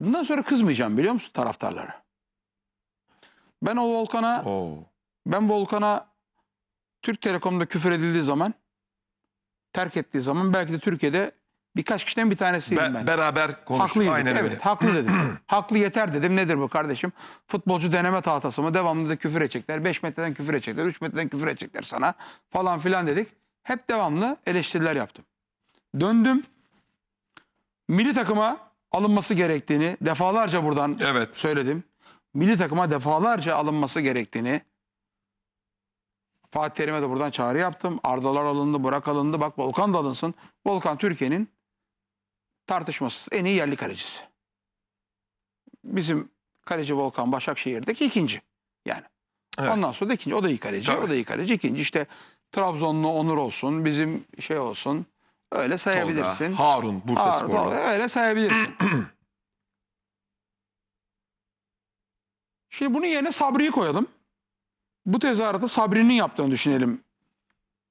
Bundan sonra kızmayacağım biliyor musun taraftarlara? Ben o Volkan'a Oo. ben Volkan'a Türk Telekom'da küfür edildiği zaman terk ettiği zaman belki de Türkiye'de birkaç kişiden bir tanesiydim Be- ben. beraber konuştuk. Haklıydık. Aynen evet, öyle. haklı dedim. haklı yeter dedim. Nedir bu kardeşim? Futbolcu deneme tahtası mı? Devamlı da küfür edecekler. 5 metreden küfür edecekler. 3 metreden küfür edecekler sana falan filan dedik. Hep devamlı eleştiriler yaptım. Döndüm. Milli takıma alınması gerektiğini defalarca buradan Evet. söyledim. Milli takıma defalarca alınması gerektiğini Fatih Terim'e de buradan çağrı yaptım. Ardalar alındı, Burak alındı. Bak Volkan da alınsın. Volkan Türkiye'nin tartışmasız en iyi yerli kalecisi. Bizim kaleci Volkan Başakşehir'deki ikinci. Yani. Evet. Ondan sonra da ikinci. O da iyi kaleci. Tabii. O da iyi kaleci. İkinci işte Trabzonlu Onur olsun. Bizim şey olsun. Öyle sayabilirsin. Tolga, Harun, Bursa Aa, Sporlu. Öyle sayabilirsin. Şimdi bunun yerine Sabri'yi koyalım. Bu tezahüratı Sabri'nin yaptığını düşünelim.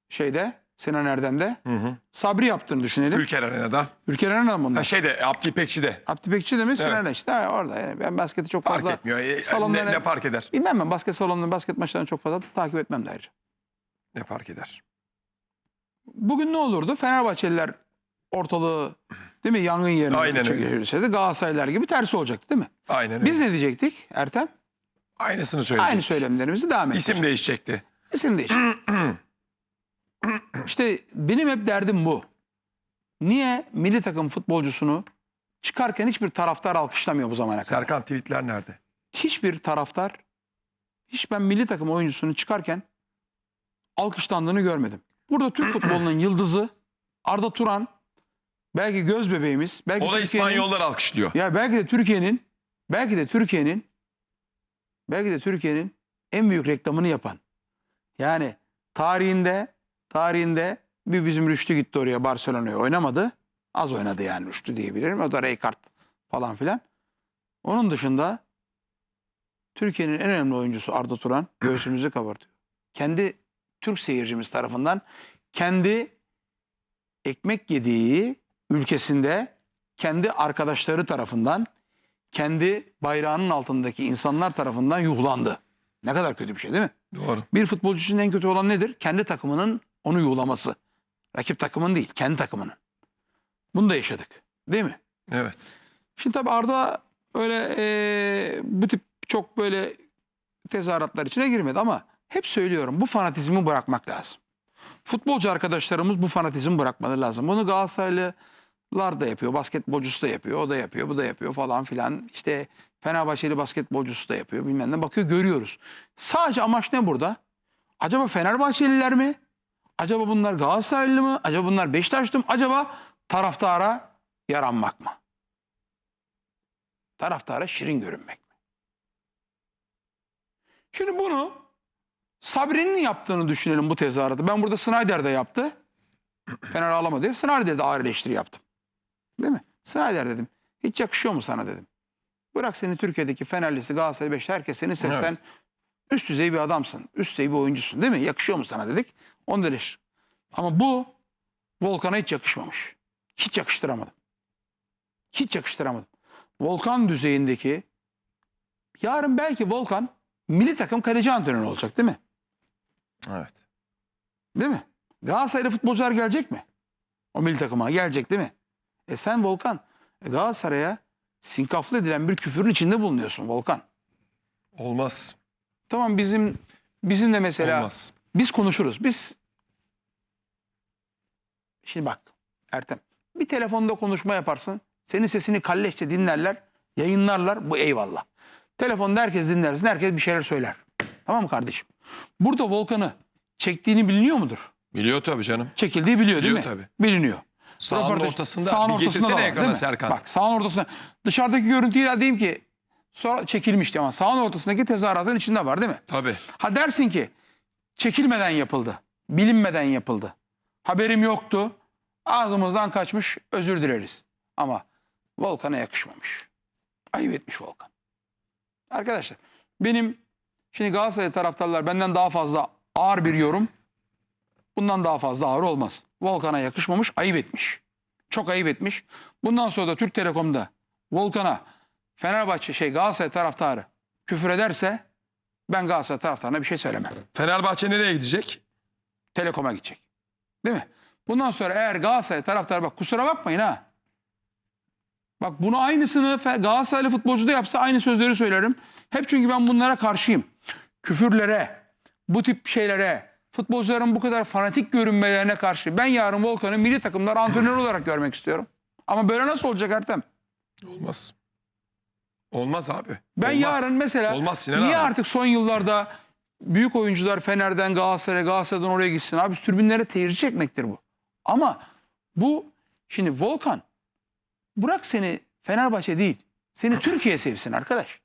Şeyde Sinan Erdem'de. Hı hı. Sabri yaptığını düşünelim. Ülker Arena'da. Ülker Eren Ha, bunlar. şeyde Abdi İpekçi'de. Abdi Bekçi de mi Sinan Evet. Erdem işte ha, orada. Yani ben basketi çok Fark fazla etmiyor. E, ne, ne fark eder? bilmem ben basket salonunu basket maçlarını çok fazla takip etmem de ayrıca. Ne fark eder? Bugün ne olurdu? Fenerbahçeliler ortalığı değil mi yangın yerine Aynen öyle. çekiyorsa Galatasaraylılar gibi tersi olacaktı değil mi? Aynen. Biz ne diyecektik Ertem? Aynısını söyleyeceğiz. Aynı söylemlerimizi devam edeceğiz. İsim değişecekti. İsim değiş. işte benim hep derdim bu. Niye milli takım futbolcusunu çıkarken hiçbir taraftar alkışlamıyor bu zamana kadar? Serkan tweetler nerede? Hiçbir taraftar, hiç ben milli takım oyuncusunun çıkarken alkışlandığını görmedim. Burada Türk futbolunun yıldızı Arda Turan, belki göz bebeğimiz, belki O da İspanyollar alkışlıyor. ya belki de Türkiye'nin belki de Türkiye'nin belki de Türkiye'nin en büyük reklamını yapan. Yani tarihinde tarihinde bir bizim Rüştü gitti oraya Barcelona'ya oynamadı. Az oynadı yani Rüştü diyebilirim. O da Rijkaard falan filan. Onun dışında Türkiye'nin en önemli oyuncusu Arda Turan göğsümüzü kabartıyor. Kendi Türk seyircimiz tarafından kendi ekmek yediği ülkesinde kendi arkadaşları tarafından, kendi bayrağının altındaki insanlar tarafından yuhlandı. Ne kadar kötü bir şey değil mi? Doğru. Bir futbolcu için en kötü olan nedir? Kendi takımının onu yuhlaması. Rakip takımın değil, kendi takımının. Bunu da yaşadık. Değil mi? Evet. Şimdi tabii Arda öyle eee, bu tip çok böyle tezahüratlar içine girmedi ama hep söylüyorum bu fanatizmi bırakmak lazım. Futbolcu arkadaşlarımız bu fanatizmi bırakmaları lazım. Bunu Galatasaraylılar da yapıyor, basketbolcusu da yapıyor, o da yapıyor, bu da yapıyor falan filan. İşte Fenerbahçeli basketbolcusu da yapıyor bilmem ne bakıyor görüyoruz. Sadece amaç ne burada? Acaba Fenerbahçeliler mi? Acaba bunlar Galatasaraylı mı? Acaba bunlar Beşiktaşlı mı? Acaba taraftara yaranmak mı? Taraftara şirin görünmek mi? Şimdi bunu Sabri'nin yaptığını düşünelim bu tezahüratı. Ben burada Snyder de yaptı. Fener ağlama diye Snyder'de ağır eleştiri yaptım. Değil mi? Snyder dedim. Hiç yakışıyor mu sana dedim. Bırak seni Türkiye'deki Fenerlisi, Galatasaray, Beşiktaş herkes seni seçsen Evet. üst düzey bir adamsın. Üst düzey bir oyuncusun değil mi? Yakışıyor mu sana dedik. Onu da eleştir. Ama bu Volkan'a hiç yakışmamış. Hiç yakıştıramadım. Hiç yakıştıramadım. Volkan düzeyindeki yarın belki Volkan milli takım kaleci antrenörü olacak değil mi? Evet. Değil mi? Galatasaraylı futbolcular gelecek mi? O milli takıma gelecek değil mi? E sen Volkan e Galatasaray'a sinkaflı edilen bir küfürün içinde bulunuyorsun Volkan. Olmaz. Tamam bizim bizim de mesela Olmaz. biz konuşuruz. Biz şimdi bak Ertem bir telefonda konuşma yaparsın. Senin sesini kalleşçe dinlerler, yayınlarlar. Bu eyvallah. Telefonda herkes dinlersin, herkes bir şeyler söyler. Tamam mı kardeşim? Burada Volkan'ı çektiğini biliniyor mudur? Biliyor tabii canım. Çekildiği biliyor değil mi? Biliyor tabii. Biliniyor. Sahanın Röportaj- ortasında sahanın bir ortasında da var, değil mi? Serkan. Bak sahanın ortasında. Dışarıdaki görüntüyü de diyeyim ki sonra çekilmişti ama sahanın ortasındaki tezahüratın içinde var değil mi? Tabii. Ha dersin ki çekilmeden yapıldı. Bilinmeden yapıldı. Haberim yoktu. Ağzımızdan kaçmış özür dileriz. Ama Volkan'a yakışmamış. Ayıp etmiş Volkan. Arkadaşlar benim şimdi Galatasaray taraftarlar benden daha fazla ağır bir yorum bundan daha fazla ağır olmaz. Volkan'a yakışmamış ayıp etmiş. Çok ayıp etmiş. Bundan sonra da Türk Telekom'da Volkan'a Fenerbahçe şey Galatasaray taraftarı küfür ederse ben Galatasaray taraftarına bir şey söylemem. Fenerbahçe nereye gidecek? Telekom'a gidecek. Değil mi? Bundan sonra eğer Galatasaray taraftarı bak kusura bakmayın ha. Bak bunu aynısını Galatasaraylı futbolcu da yapsa aynı sözleri söylerim. Hep çünkü ben bunlara karşıyım. Küfürlere, bu tip şeylere, futbolcuların bu kadar fanatik görünmelerine karşı. Ben yarın Volkan'ı milli takımlar antrenör olarak görmek istiyorum. Ama böyle nasıl olacak Ertem? Olmaz. Olmaz abi. Ben Olmaz. yarın mesela Olmaz Sinan niye abi. artık son yıllarda büyük oyuncular Fener'den Galatasaray'a, Galatasaray'dan oraya gitsin? Abi tribünlere seyirci çekmektir bu. Ama bu şimdi Volkan bırak seni Fenerbahçe değil. Seni Türkiye sevsin arkadaş.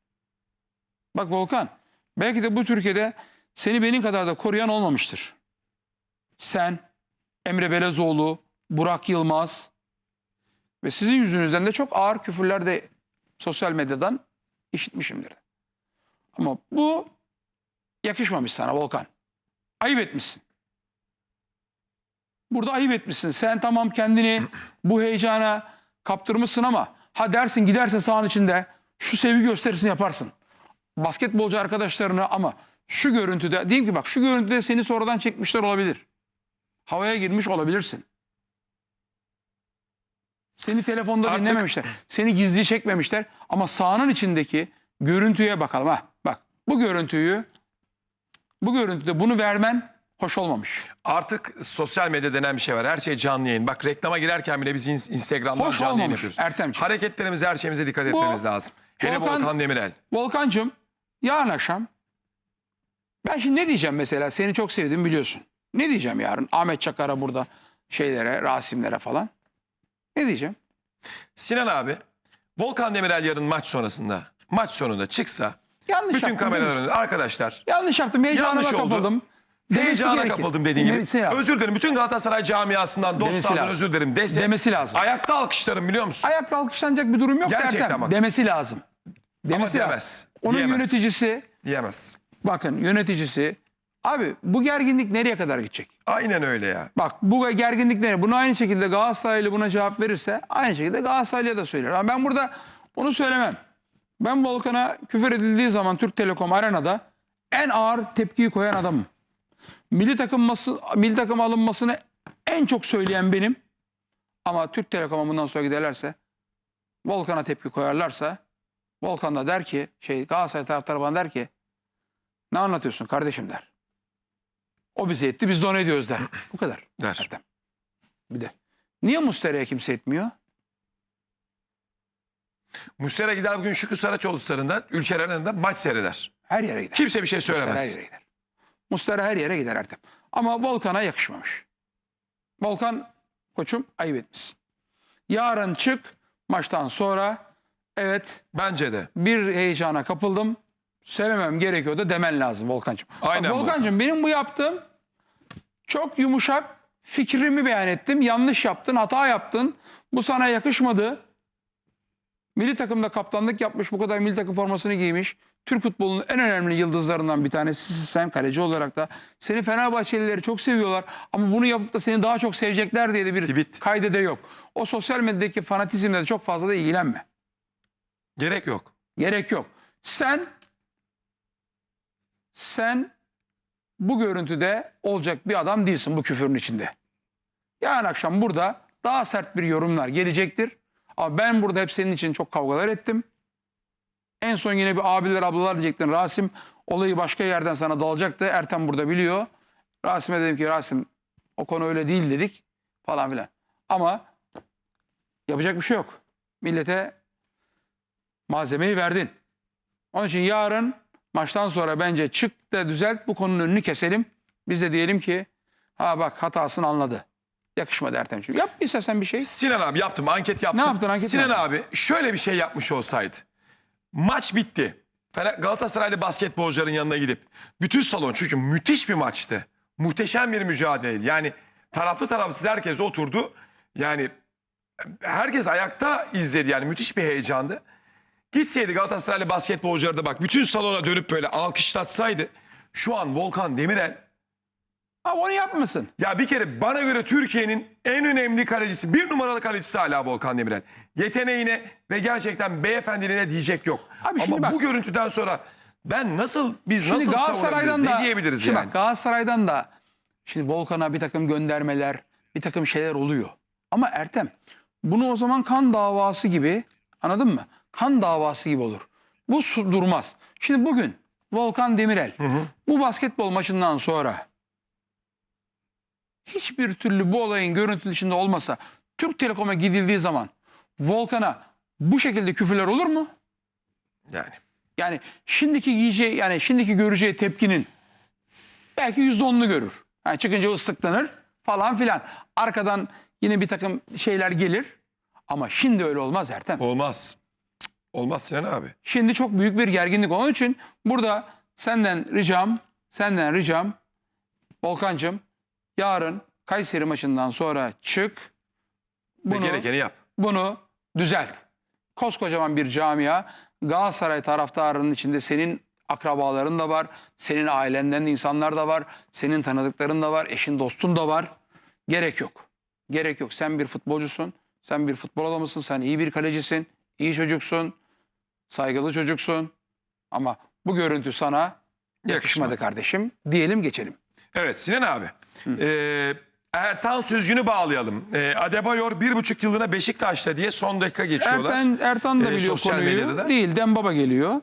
Bak Volkan belki de bu Türkiye'de seni benim kadar da koruyan olmamıştır. Sen, Emre Belezoğlu, Burak Yılmaz ve sizin yüzünüzden de çok ağır küfürler de sosyal medyadan işitmişimdir. Ama bu yakışmamış sana Volkan. Ayıp etmişsin. Burada ayıp etmişsin. Sen tamam kendini bu heyecana kaptırmışsın ama ha dersin giderse sahanın içinde şu sevgi gösterisini yaparsın. Basketbolcu arkadaşlarına ama şu görüntüde diyeyim ki bak şu görüntüde seni sonradan çekmişler olabilir. Havaya girmiş olabilirsin. Seni telefonda Artık- dinlememişler. Seni gizli çekmemişler. Ama sahanın içindeki görüntüye bakalım. Ha, bak bu görüntüyü bu görüntüde bunu vermen hoş olmamış. Artık sosyal medya denen bir şey var. Her şey canlı yayın. Bak reklama girerken bile biz ins- Instagram'dan Hoş canlı yayın olmamış yapıyoruz. Ertemciğim. Hareketlerimize, her şeyimize dikkat Bu- etmemiz lazım. Hele Volkan- Volkan Demirel. Volkancığım yarın akşam ben şimdi ne diyeceğim mesela seni çok sevdim biliyorsun. Ne diyeceğim yarın Ahmet Çakar'a burada şeylere Rasimlere falan. Ne diyeceğim? Sinan abi, Volkan Demirel yarın maç sonrasında, maç sonunda çıksa Yanlış bütün yaptım. kameralar değil mi? önünde arkadaşlar Yanlış yaptım. Heyecanıma Yanlış oldu. kapıldım. Demesi heyecana gerekir. kapıldım dediğin gibi. Demesi lazım. Özür dilerim. Bütün Galatasaray camiasından, dostlardan özür dilerim dese Demesi lazım. ayakta alkışlarım biliyor musun? Ayakta alkışlanacak bir durum yok Gerçekten bak. Demesi lazım. Demesi lazım. demez. Onun Diyemez. yöneticisi Diyemez. bakın yöneticisi abi bu gerginlik nereye kadar gidecek? Aynen öyle ya. Bak bu gerginlik nereye? Bunu aynı şekilde Galatasaraylı buna cevap verirse aynı şekilde Galatasaraylı'ya da söyler. Ama ben burada onu söylemem. Ben Volkan'a küfür edildiği zaman Türk Telekom Arena'da en ağır tepkiyi koyan adamım. Milli takımması, milli takım alınmasını en çok söyleyen benim. Ama Türk Telekom'a bundan sonra giderlerse Volkan'a tepki koyarlarsa Volkan da der ki şey Galatasaray taraftarı bana der ki ne anlatıyorsun kardeşim der. O bize etti biz de ona ediyoruz der. Bu kadar. Der. Ertem. Bir de. Niye Mustera'ya kimse etmiyor? Muslera gider bugün Şükrü Saraçoğlu stadında, Ülker Arena'da maç seyreder. Her yere gider. Kimse bir şey Mustera her söylemez. yere gider. Mustera her yere gider Ertem. Ama Volkan'a yakışmamış. Volkan koçum ayıp etmişsin. Yarın çık maçtan sonra evet Bence de. bir heyecana kapıldım. Söylemem gerekiyordu demen lazım Volkan'cığım. Bak, Aynen Volkan'cığım benim bu yaptığım çok yumuşak fikrimi beyan ettim. Yanlış yaptın, hata yaptın. Bu sana yakışmadı. Milli takımda kaptanlık yapmış, bu kadar milli takım formasını giymiş. Türk futbolunun en önemli yıldızlarından bir tanesi sen kaleci olarak da. Seni Fenerbahçelileri çok seviyorlar ama bunu yapıp da seni daha çok sevecekler diye de bir Tweet. kaydede yok. O sosyal medyadaki fanatizmle de çok fazla da ilgilenme. Gerek yok. Gerek yok. Sen sen bu görüntüde olacak bir adam değilsin bu küfürün içinde. Yarın akşam burada daha sert bir yorumlar gelecektir. Ama ben burada hep senin için çok kavgalar ettim. En son yine bir abiler ablalar diyecektin. Rasim olayı başka yerden sana dalacaktı. Ertem burada biliyor. Rasim'e dedim ki Rasim o konu öyle değil dedik falan filan. Ama yapacak bir şey yok. Millete malzemeyi verdin. Onun için yarın maçtan sonra bence çık da düzelt bu konunun önünü keselim. Biz de diyelim ki ha bak hatasını anladı. Yakışmadı Ertemciğim. Yap istersen bir şey. Sinan abi yaptım, anket yaptım. Ne yaptın, anket Sinan mi abi şöyle bir şey yapmış olsaydı. Maç bitti. Galatasaraylı basketbolcuların yanına gidip bütün salon çünkü müthiş bir maçtı. Muhteşem bir mücadele. Yani taraflı tarafsız herkes oturdu. Yani herkes ayakta izledi yani müthiş bir heyecandı. Gitseydi Galatasaraylı basketbolcuları da bak bütün salona dönüp böyle alkışlatsaydı şu an Volkan Demirel Ama onu yapmasın. Ya bir kere bana göre Türkiye'nin en önemli kalecisi, bir numaralı kalecisi hala Volkan Demirel. Yeteneğine ve gerçekten beyefendiliğine diyecek yok. Abi Ama şimdi bak- bu görüntüden sonra ben nasıl, biz Şimdi nasıl Galatasaray'dan savunabiliriz, da ne diyebiliriz şimdi yani? Bak Galatasaray'dan da şimdi Volkan'a bir takım göndermeler, bir takım şeyler oluyor. Ama Ertem bunu o zaman kan davası gibi anladın mı? Kan davası gibi olur. Bu durmaz. Şimdi bugün Volkan Demirel bu basketbol maçından sonra hiçbir türlü bu olayın görüntü dışında olmasa Türk Telekom'a gidildiği zaman Volkan'a bu şekilde küfürler olur mu? Yani. Yani şimdiki yiyeceği yani şimdiki göreceği tepkinin belki yüzde onunu görür. Yani çıkınca ıslıklanır falan filan. Arkadan yine bir takım şeyler gelir. Ama şimdi öyle olmaz Ertem. Olmaz. Olmaz Sinan abi. Şimdi çok büyük bir gerginlik. Onun için burada senden ricam, senden ricam Volkan'cığım yarın Kayseri maçından sonra çık. Ve Bunu, gerekeni yap. bunu düzelt. Koskocaman bir camia. Galatasaray taraftarının içinde senin akrabaların da var. Senin ailenden de insanlar da var. Senin tanıdıkların da var. Eşin dostun da var. Gerek yok. Gerek yok. Sen bir futbolcusun. Sen bir futbol adamısın. Sen iyi bir kalecisin. iyi çocuksun. Saygılı çocuksun. Ama bu görüntü sana yakışmadı Yakışmadı. kardeşim. Diyelim geçelim. Evet Sinan abi. Ee, Ertan Süzgün'ü bağlayalım. Ee, Adebayor bir buçuk yıllığına Beşiktaş'ta diye son dakika geçiyorlar. Ertan, Ertan da Ee, biliyor sosyal konuyu. medyada da. Değil. Dembaba geliyor.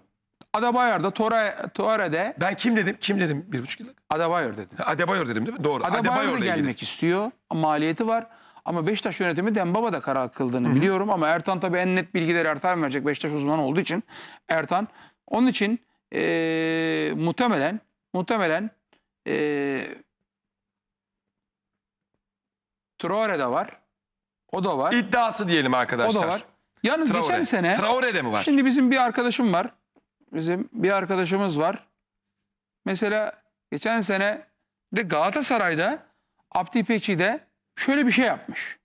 Adebayor da Tora, Tuare'de Ben kim dedim? Kim dedim bir buçuk yıllık? Adebayor dedi. Adebayor dedim değil mi? Doğru. Adebayor da Adebayor'la ilgili. gelmek istiyor. Maliyeti var. Ama Beşiktaş yönetimi Dembaba da karar kıldığını biliyorum. Ama Ertan tabii en net bilgileri Ertan verecek. Beşiktaş uzmanı olduğu için. Ertan. Onun için eee, muhtemelen muhtemelen eee Traore de var. O da var. İddiası diyelim O arkadaşlar. da var. Yalnız Traore. geçen sene Traore'de mi var? Şimdi bizim bir arkadaşım var. Bizim bir arkadaşımız var. Mesela geçen sene de Galatasaray'da Abdi İpekçi'de şöyle bir şey yapmış.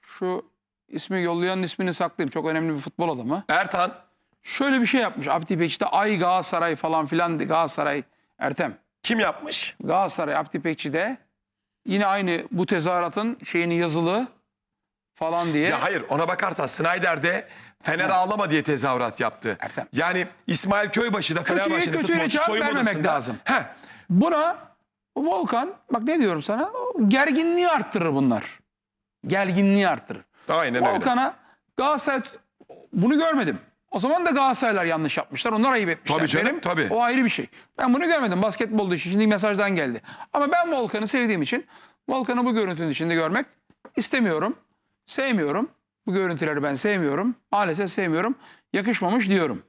Şu ismi yollayanın ismini saklayayım. Çok önemli bir futbol adamı. Ertan. Şöyle bir şey yapmış. Abdi İpekçi'de Ay Galatasaray falan filan Galatasaray Ertem. Kim yapmış? Galatasaray Abdi İpekçi'de yine aynı bu tezahüratın şeyini yazılı falan diye. Ya hayır ona bakarsan Snyder de Fener ağlama diye tezahürat yaptı. Ertem. Yani İsmail Köybaşı da Kötüye Fenerbahçe'de kötüyle futbolcu cevap soyunma vermemek odasında. lazım. Heh, Buna Volkan bak ne diyorum sana gerginliği arttırır bunlar. Gerginliği arttırır. aynen öyle. Volkan'a Galatasaray bunu görmedim. O zaman da Galatasaraylar yanlış yapmışlar. Onlar ayıp etmişler. Tabii canım, Benim, tabii. O ayrı bir şey. Ben bunu görmedim. Basketbolda işi şimdi mesajdan geldi. Ama ben Volkan'ı sevdiğim için Volkan'ı bu görüntünün içinde görmek istemiyorum. Sevmiyorum. Bu görüntüleri ben sevmiyorum. Maalesef sevmiyorum. Yakışmamış diyorum.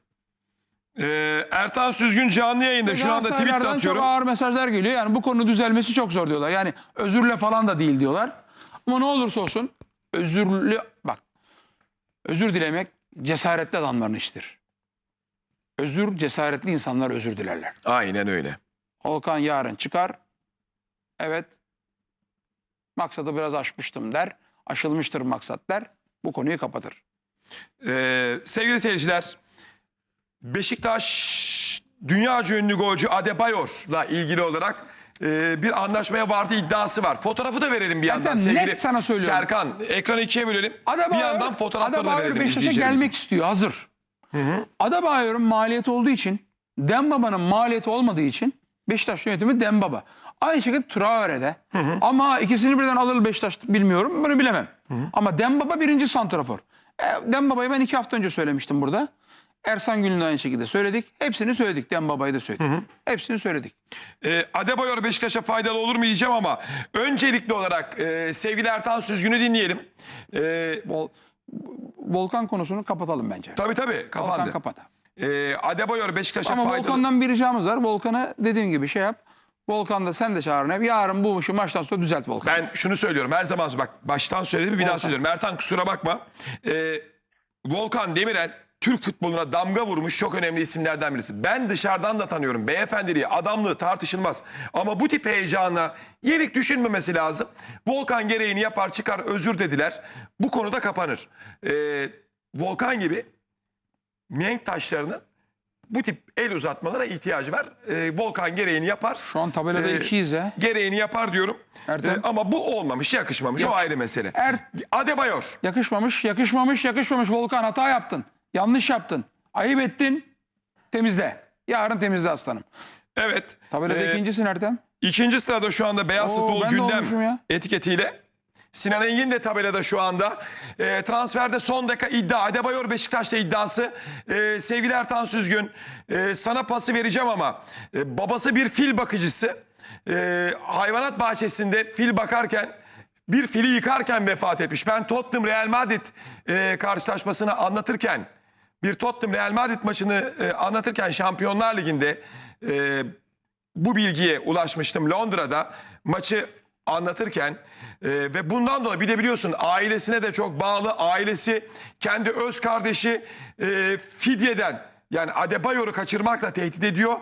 Ee, Ertan Süzgün canlı yayında şu anda tweet de atıyorum. çok ağır mesajlar geliyor. Yani bu konu düzelmesi çok zor diyorlar. Yani özürle falan da değil diyorlar. Ama ne olursa olsun özürlü bak özür dilemek cesaretli adamların işidir. Özür cesaretli insanlar özür dilerler. Aynen öyle. Volkan yarın çıkar. Evet. Maksadı biraz aşmıştım der. Aşılmıştır maksat der. Bu konuyu kapatır. Ee, sevgili seyirciler, Beşiktaş dünyaca ünlü golcü Adebayor'la ilgili olarak e, bir anlaşmaya vardı iddiası var. Fotoğrafı da verelim bir yandan Ertem, sevgili net sana söylüyorum. Serkan. Ekranı ikiye bölelim. Adebayor, bir yandan fotoğrafları da Adebayor verelim Beşiktaş'a gelmek istiyor hazır. Adebayor'un maliyeti olduğu için Dembaba'nın maliyeti olmadığı için Beşiktaş yönetimi Dembaba. Aynı şekilde Traore'de. Ama ikisini birden alır Beşiktaş bilmiyorum. Bunu bilemem. Ama Dembaba birinci santrafor. E, Dembaba'yı ben iki hafta önce söylemiştim burada. Ersan Gül'ün de aynı şekilde söyledik. Hepsini söyledik. Dembaba'yı da söyledik. Hepsini söyledik. Ee, Adebayor Beşiktaş'a faydalı olur mu diyeceğim ama öncelikli olarak e, sevgili Ertan Süzgün'ü dinleyelim. Ee, Vol- Volkan konusunu kapatalım bence. tabii tabii Volkan kapandı. kapat. Ee, Adebayor Beşiktaş'a Ama faydalı. Volkan'dan bir ricamız var. Volkan'ı dediğim gibi şey yap. Volkan da sen de çağırın hep. Yarın bu işi maçtan sonra düzelt Volkan. Ben şunu söylüyorum her zaman bak baştan söyledim bir daha Volkan. söylüyorum. Ertan kusura bakma. Ee, Volkan Demirel Türk futboluna damga vurmuş çok önemli isimlerden birisi. Ben dışarıdan da tanıyorum. Beyefendiliği, adamlığı tartışılmaz. Ama bu tip heyecana yenik düşünmemesi lazım. Volkan gereğini yapar çıkar özür dediler. Bu konuda kapanır. Ee, Volkan gibi mihenk taşlarının bu tip el uzatmalara ihtiyacı var. Ee, Volkan gereğini yapar. Şu an tabelada Ee, ikiyiz ha. Gereğini yapar diyorum. Ertem. Ee, ama bu olmamış, yakışmamış. O Yakış- ayrı mesele. Er Adebayor. yakışmamış, yakışmamış, yakışmamış Volkan hata yaptın. Yanlış yaptın. Ayıp ettin. Temizle. Yarın temizle aslanım. Evet. Tabelada Ee, ikincisin Ertem. İkinci sırada şu anda Beyaz Oo, Futbol Gündem etiketiyle. Sinan Engin de tabelada şu anda. Ee, transferde son dakika iddia. Adebayor Beşiktaş'ta iddiası. Ee, sevgili Ertan Süzgün e, sana pası vereceğim ama e, babası bir fil bakıcısı. E, hayvanat bahçesinde fil bakarken bir fili yıkarken vefat etmiş. Ben Tottenham Real Madrid e, karşılaşmasını anlatırken bir Tottenham Real Madrid maçını e, anlatırken Şampiyonlar Ligi'nde e, bu bilgiye ulaşmıştım Londra'da maçı anlatırken e, ve bundan dolayı bir de biliyorsun ailesine de çok bağlı ailesi kendi öz kardeşi e, fidyeden yani Adebayor'u kaçırmakla tehdit ediyor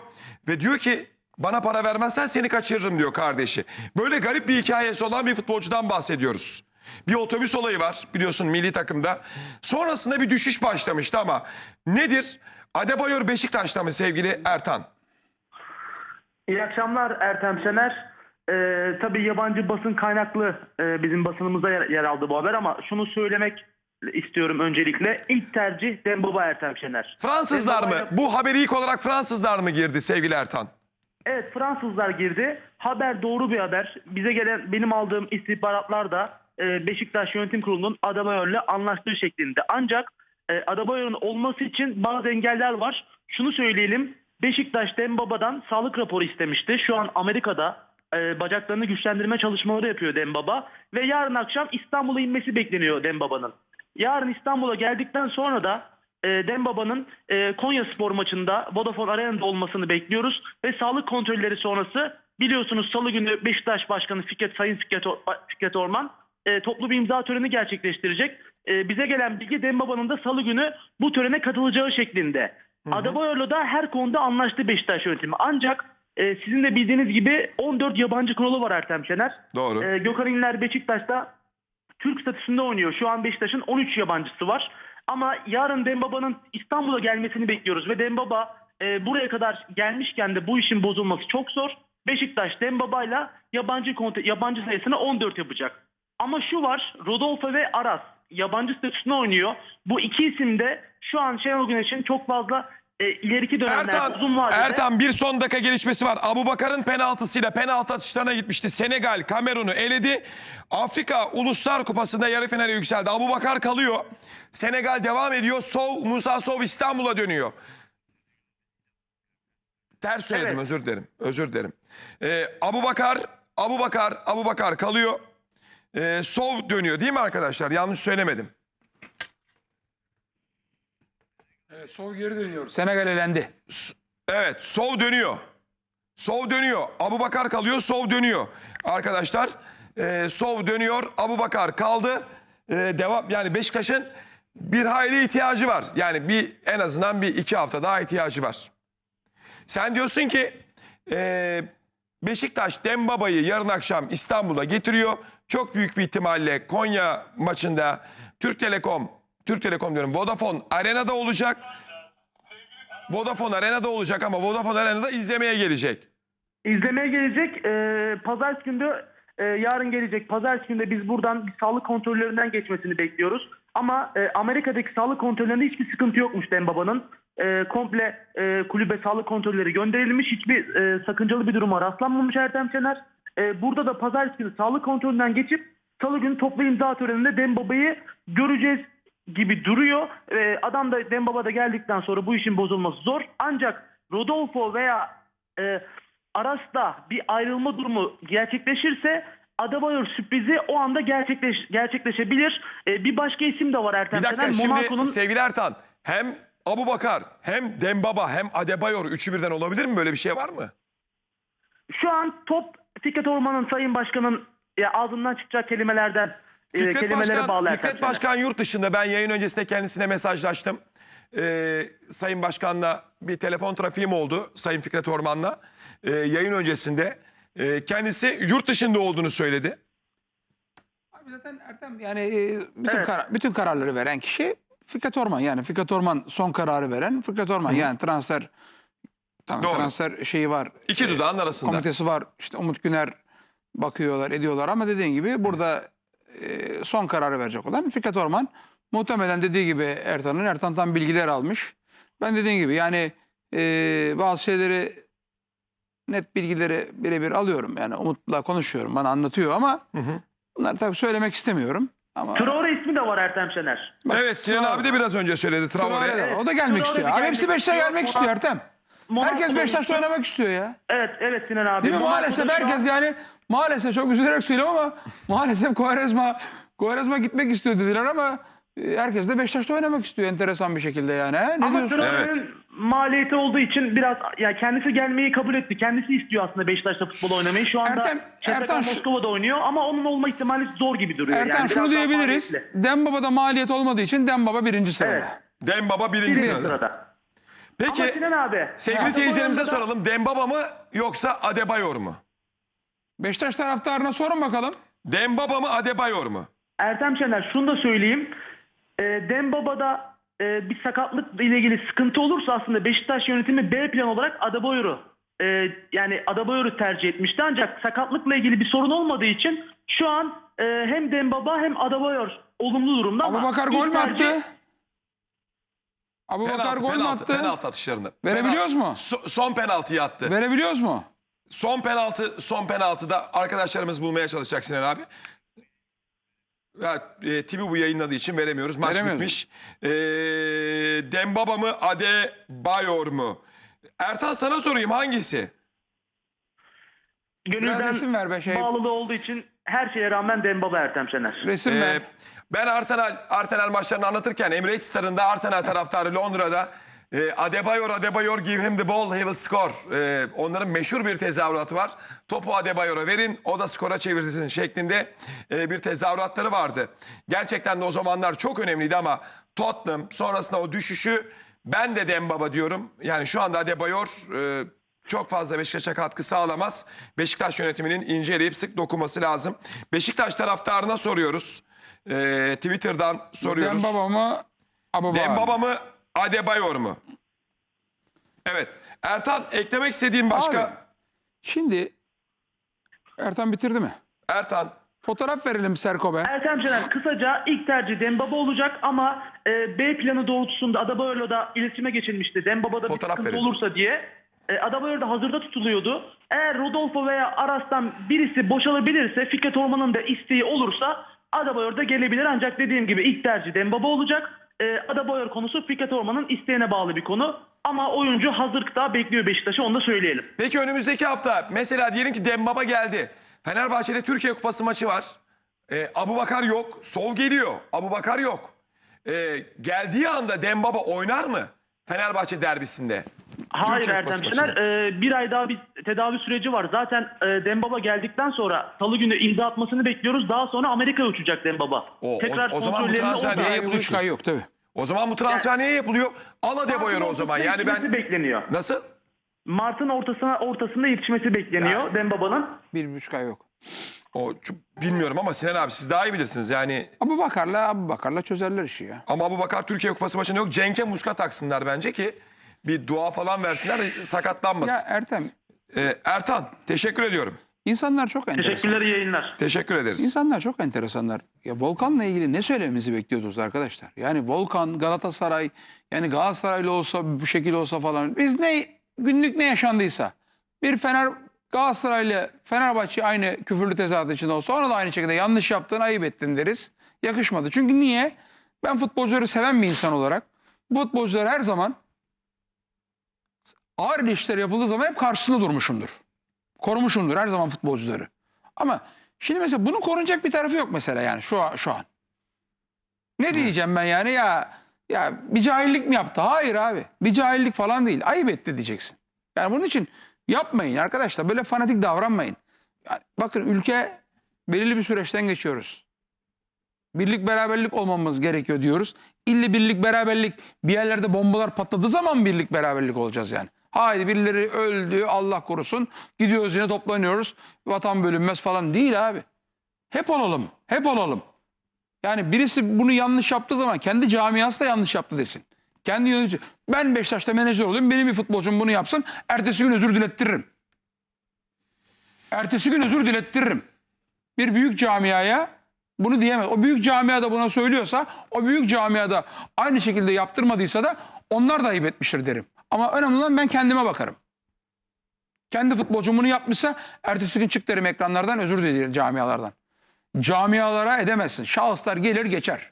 ve diyor ki bana para vermezsen seni kaçırırım diyor kardeşi. Böyle garip bir hikayesi olan bir futbolcudan bahsediyoruz. Bir otobüs olayı var biliyorsun milli takımda. Sonrasında bir düşüş başlamıştı ama nedir? Adebayor Beşiktaş'ta mı sevgili Ertan? İyi akşamlar Ertem Şener. Ee, tabii yabancı basın kaynaklı e, bizim basınımızda yer, yer aldı bu haber ama şunu söylemek istiyorum öncelikle. İlk tercih Dembaba Ertem Şener. Fransızlar mı? Dembaba'yla- Bu haberi ilk olarak Fransızlar mı girdi sevgili Ertan? Evet Fransızlar girdi. Haber doğru bir haber. Bize gelen benim aldığım istihbaratlar da e, Beşiktaş Yönetim Kurulu'nun Adebayor'la anlaştığı şeklinde. Ancak e, Adebayor'un olması için bazı engeller var. Şunu söyleyelim. Beşiktaş Dembaba'dan sağlık raporu istemişti. Şu an Amerika'da e, bacaklarını güçlendirme çalışmaları yapıyor Dembaba. Ve yarın akşam İstanbul'a inmesi bekleniyor Dembaba'nın. Yarın İstanbul'a geldikten sonra da e, Dembaba'nın e, Konya Spor maçında Vodafone Arena'da olmasını bekliyoruz. Ve sağlık kontrolleri sonrası biliyorsunuz salı günü Beşiktaş Başkanı Fikret Sayın Fikret, Fikret Orman e, toplu bir imza töreni gerçekleştirecek. E, bize gelen bilgi Dembaba'nın da salı günü bu törene katılacağı şeklinde. Adebayor'la da her konuda anlaştı Beşiktaş yönetimi. Ancak e, sizin de bildiğiniz gibi 14 yabancı kuralı var Ertem Şener. Doğru. E, Gökhan İnler Beşiktaş'ta Türk statüsünde oynuyor. Şu an Beşiktaş'ın 13 yabancısı var. Ama yarın Dembaba'nın İstanbul'a gelmesini bekliyoruz. Ve Dembaba e, buraya kadar gelmişken de bu işin bozulması çok zor. Beşiktaş Dembaba'yla yabancı yabancı sayısını 14 yapacak. Ama şu var Rodolfo ve Aras yabancı statüsünde oynuyor. Bu iki isim de şu an Şenol Güneş'in çok fazla e, ileriki dönemlerde Ertan, uzun vadede... Ertan bir son dakika gelişmesi var. Abu Bakar'ın penaltısıyla penaltı atışlarına gitmişti. Senegal Kamerun'u eledi. Afrika Uluslar Kupası'nda yarı finale yükseldi. Abu Bakar kalıyor. Senegal devam ediyor. Sov, Musa Sov İstanbul'a dönüyor. Ters söyledim Evet. özür dilerim. Özür dilerim. Ee, Abu Bakar, Abu Bakar, Abu Bakar kalıyor. Ee, Sov dönüyor değil mi arkadaşlar? Yanlış söylemedim. Evet, sol geri dönüyor. Senegal elendi. Evet, Sov dönüyor. Sov dönüyor. Abu Bakar kalıyor, Sov dönüyor. Arkadaşlar, e, Sov dönüyor, Abu Bakar kaldı. E, devam yani Beşiktaş'ın bir hayli ihtiyacı var. Yani bir en azından bir iki hafta daha ihtiyacı var. Sen diyorsun ki e, Beşiktaş Dembaba'yı yarın akşam İstanbul'a getiriyor. Çok büyük bir ihtimalle Konya maçında Türk Telekom, Türk Telekom diyorum Vodafone Arena'da olacak. Vodafone Arena'da olacak ama Vodafone Arena'da izlemeye gelecek. İzlemeye gelecek. E, Pazartesi günde e, yarın gelecek. Pazartesi günde biz buradan bir sağlık kontrollerinden geçmesini bekliyoruz. Ama e, Amerika'daki sağlık kontrollerinde hiçbir sıkıntı yokmuş Dembaba'nın. E, komple e, kulübe sağlık kontrolleri gönderilmiş. Hiçbir e, sakıncalı bir duruma rastlanmamış Ertem Şener. E, burada da Pazartesi günü sağlık kontrolünden geçip Salı günü toplu imza töreninde Dembaba'yı göreceğiz gibi duruyor. E, adam da Dembaba da geldikten sonra bu işin bozulması zor. Ancak Rodolfo veya e, Aras'ta bir ayrılma durumu gerçekleşirse Adebayor sürprizi o anda gerçekleş, gerçekleşebilir. E, bir başka isim de var Ertem Bir dakika Şener. şimdi sevgili Ertan hem Abu Bakar hem Dembaba hem Adebayor üçü birden olabilir mi? Böyle bir şey var mı? şu an top Fikret Orman'ın Sayın Başkan'ın e, ağzından çıkacak kelimelerden e, Fikret kelimelere Başkan, bağlı Fikret Şener. Başkan yurt dışında ben yayın öncesinde kendisine mesajlaştım. Ee, Sayın Başkan'la bir telefon trafiğim oldu Sayın Fikret Orman'la. Ee, yayın öncesinde Ee, kendisi yurt dışında olduğunu söyledi. Abi zaten Ertem yani e, bütün, Evet. karar- bütün kararları veren kişi Fikret Orman yani Fikret Orman son kararı veren Fikret Orman yani transfer tamam, Doğru. transfer şeyi var. İki e, dudağın arasında. komitesi var. İşte Umut Güner bakıyorlar, ediyorlar ama dediğin gibi burada e, son kararı verecek olan Fikret Orman. Muhtemelen dediği gibi Ertan'ın, Ertan tam bilgiler almış. Ben dediğim gibi yani e, bazı şeyleri net bilgileri birebir alıyorum. Yani Umut'la konuşuyorum, bana anlatıyor ama Hı hı. bunları tabii söylemek istemiyorum. Ama Traore ismi de var Ertem Şener. Bak, Evet Sinan Traore- abi de biraz önce söyledi Traore Traore. O da gelmek Traore istiyor. Abi gelmek hepsi Beşiktaş'a istiyor. gelmek istiyor Ertem. Herkes Monaco'da Beşiktaş'ta gitti. oynamak istiyor ya. Evet, evet Sinan abi. Değil mi? Maalesef herkes yani maalesef çok üzülerek söylüyorum ama maalesef Quaresma Quaresma gitmek istiyor dediler ama e, herkes de Beşiktaş'ta oynamak istiyor enteresan bir şekilde yani. He? Ne Ama diyorsun? Evet. Maliyeti olduğu için biraz ya kendisi gelmeyi kabul etti. Kendisi istiyor aslında Beşiktaş'ta futbol oynamayı. Şu anda Ertem- Ertem şu- Moskova'da oynuyor ama onun olma ihtimali zor gibi duruyor. Ertem yani şunu biraz daha diyebiliriz. maliyetli. Dembaba'da maliyet olmadığı için Dembaba birinci sırada. Evet. Dembaba birinci Birinci sırada. sırada. Ama Peki Sinan abi. sevgili seyircilerimize da- soralım. Dembaba mı yoksa Adebayor mu? Beşiktaş taraftarına sorun bakalım. Dembaba mı Adebayor mu? Ertem Şener şunu da söyleyeyim. E, Dembaba'da e, bir sakatlık ile ilgili sıkıntı olursa aslında Beşiktaş yönetimi B plan olarak Adabayor'u e, yani Adabayor'u tercih etmişti. Ancak sakatlıkla ilgili bir sorun olmadığı için şu an e, hem Dembaba hem Adabayor olumlu durumda ama ilk gol mü tercih- attı? Abubakar Penaltı, gol mü penaltı, attı? penaltı atışlarında. Verebiliyoruz mu? So- son penaltıyı attı. Verebiliyoruz mu? Son penaltı, son penaltıda arkadaşlarımız bulmaya çalışacak Sinan abi. Ya, e, TV bu yayınladığı için veremiyoruz. Maç Veremiyoruz. bitmiş. E, Dembaba mı Adebayor mu? Ertan sana sorayım hangisi? Gönülden resim ver be şey. bağlılığı olduğu için her şeye rağmen Dembaba Ertem Şener. Resim Ee, ver. ben Arsenal Arsenal maçlarını anlatırken Emirates Star'ında Arsenal taraftarı Londra'da e, Adebayor Adebayor give him the ball he will score. E, onların meşhur bir tezahüratı var. Topu Adebayor'a verin o da skora çevirsin şeklinde e, bir tezahüratları vardı. Gerçekten de o zamanlar çok önemliydi ama Tottenham sonrasında o düşüşü ben de Dembaba diyorum. Yani şu anda Adebayor e, çok fazla Beşiktaş'a katkı sağlamaz. Beşiktaş yönetiminin inceleyip sık dokunması lazım. Beşiktaş taraftarına soruyoruz. Ee, Twitter'dan soruyoruz. Dembaba mı? Mı? Dembaba mı? Adebayor mu? Evet. Ertan eklemek istediğin başka? Abi, Şimdi Ertan bitirdi mi? Ertan. Fotoğraf verelim Serko be. Ertem Şener kısaca ilk tercih Dembaba olacak ama e, B planı doğrultusunda Adabayor'la da iletişime geçilmişti. Dembaba'da bir Fotoğraf sıkıntı verelim. olursa diye. E, Adebayor da hazırda tutuluyordu. Eğer Rodolfo veya Aras'tan birisi boşalabilirse Fikret Orman'ın da isteği olursa Adebayor da gelebilir. Ancak dediğim gibi ilk tercih Dembaba olacak. E, Adebayor konusu Fikret Orman'ın isteğine bağlı bir konu. Ama oyuncu hazırlıkta bekliyor Beşiktaş'ı onu da söyleyelim. Peki önümüzdeki hafta mesela diyelim ki Dembaba geldi. Fenerbahçe'de Türkiye Kupası maçı var. Ee, Abu Bakar yok. Sol geliyor. Abu Bakar yok. Ee, geldiği anda Dembaba oynar mı? Fenerbahçe derbisinde. Hayır Ertem Kupası Şener. e, bir ay daha bir tedavi süreci var. Zaten e, Dembaba geldikten sonra salı günü imza atmasını bekliyoruz. Daha sonra Amerika'ya uçacak Dembaba. O- o- o zaman bu transfer niye Bir yapılıyor buçuk ki? ay yok tabii. O zaman bu transfer niye yapılıyor? Al Adebayor'u o zaman. Yani ben bekleniyor. nasıl? Mart'ın ortasına ortasında yetişmesi bekleniyor Yani. Dembaba'nın. Bir buçuk ay yok. O çok bilmiyorum ama Sinan abi siz daha iyi bilirsiniz. Yani Abu Bakar'la Abu Bakar'la çözerler işi ya. ama Abu Bakar Türkiye Kupası maçında yok. Cenk'e muska taksınlar bence ki bir dua falan versinler de Ya sakatlanmasın. Ertem Ee, Ertan teşekkür ediyorum. insanlar çok enteresan. Teşekkürler iyi yayınlar. Teşekkür ederiz. İnsanlar çok enteresanlar. Ya Volkan'la ilgili ne söylememizi bekliyordunuz arkadaşlar? Yani Volkan, Galatasaray, yani Galatasaraylı olsa bu şekilde olsa falan. Biz ne günlük ne yaşandıysa bir Fener Galatasaraylı Fenerbahçe aynı küfürlü tezahürat içinde olsa ona da aynı şekilde yanlış yaptın, ayıp ettin deriz. Yakışmadı. Çünkü niye? Ben futbolcuları seven bir insan olarak bu futbolcular her zaman ağır işler yapıldığı zaman hep karşısında durmuşumdur. Korumuşumdur her zaman futbolcuları. Ama şimdi mesela bunun korunacak bir tarafı yok mesela yani şu an, şu an. Ne diyeceğim ben yani ya ya bir cahillik mi yaptı? Hayır abi. Bir cahillik falan değil. Ayıp etti diyeceksin. Yani bunun için yapmayın arkadaşlar. Böyle fanatik davranmayın. Yani bakın ülke belirli bir süreçten geçiyoruz. Birlik beraberlik olmamız gerekiyor diyoruz. İlle birlik beraberlik bir yerlerde bombalar patladığı zaman birlik beraberlik olacağız yani. Haydi birileri öldü Allah korusun. Gidiyoruz yine toplanıyoruz. Vatan bölünmez falan değil abi. Hep olalım. Hep olalım. Yani birisi bunu yanlış yaptığı zaman kendi camiası da yanlış yaptı desin. Kendi yönetici. Ben Beşiktaş'ta menajer olayım. Benim bir futbolcum bunu yapsın. Ertesi gün özür dilettiririm. Ertesi gün özür dilettiririm. Bir büyük camiaya bunu diyemez. O büyük camiada buna söylüyorsa o büyük camiada aynı şekilde yaptırmadıysa da onlar da ayıp etmiştir derim. Ama önemli olan ben kendime bakarım. Kendi futbolcum bunu yapmışsa ertesi gün çık derim ekranlardan özür dilerim camialardan. Camialara edemezsin. Şahıslar gelir geçer.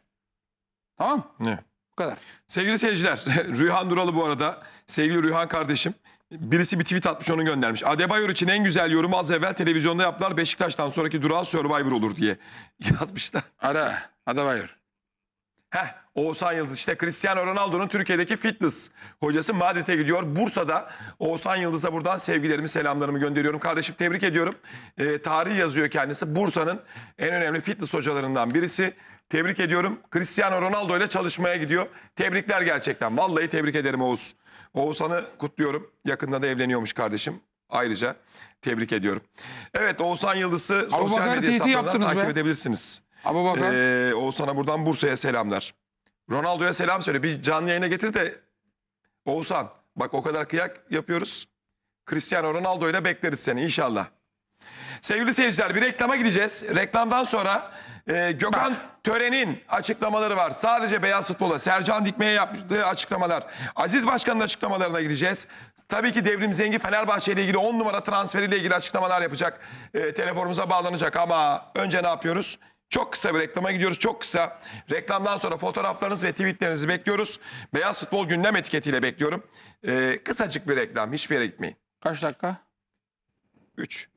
Tamam Ne? Bu kadar. Sevgili seyirciler, Rüyhan Duralı bu arada. Sevgili Rüyhan kardeşim. Birisi bir tweet atmış onu göndermiş. Adebayor için en güzel yorumu az evvel televizyonda yaptılar. Beşiktaş'tan sonraki durağı Survivor olur diye yazmışlar. Ara. Hadi bayır. Heh, Oğuzhan Yıldız işte Cristiano Ronaldo'nun Türkiye'deki fitness hocası Madrid'e gidiyor. Bursa'da Oğuzhan Yıldız'a buradan sevgilerimi, selamlarımı gönderiyorum. Kardeşim tebrik ediyorum. Ee, tarih yazıyor kendisi. Bursa'nın en önemli fitness hocalarından birisi. Tebrik ediyorum. Cristiano Ronaldo ile çalışmaya gidiyor. Tebrikler gerçekten. Vallahi tebrik ederim Oğuz. Oğuzhan'ı kutluyorum. Yakında da evleniyormuş kardeşim. Ayrıca tebrik ediyorum. Evet Oğuzhan Yıldız'ı sosyal medya hesaplarından takip be. edebilirsiniz. Bakar. Ee, Oğuzhan'a buradan Bursa'ya selamlar. Ronaldo'ya selam söyle. Bir canlı yayına getir de Oğuzhan bak o kadar kıyak yapıyoruz. Cristiano Ronaldo ile bekleriz seni inşallah. Sevgili seyirciler bir reklama gideceğiz. Reklamdan sonra e, Gökhan Tören'in açıklamaları var. Sadece beyaz futbola Sercan Dikme'ye yaptığı açıklamalar. Aziz Başkan'ın açıklamalarına gideceğiz. Tabii ki Devrim Zengi Fenerbahçe ile ilgili 10 numara transferiyle ilgili açıklamalar yapacak. E, telefonumuza bağlanacak ama önce ne yapıyoruz? Çok kısa bir reklama gidiyoruz. Çok kısa. Reklamdan sonra fotoğraflarınız ve tweetlerinizi bekliyoruz. Beyaz Futbol gündem etiketiyle bekliyorum. E, kısacık bir reklam. Hiçbir yere gitmeyin. Kaç dakika? 3.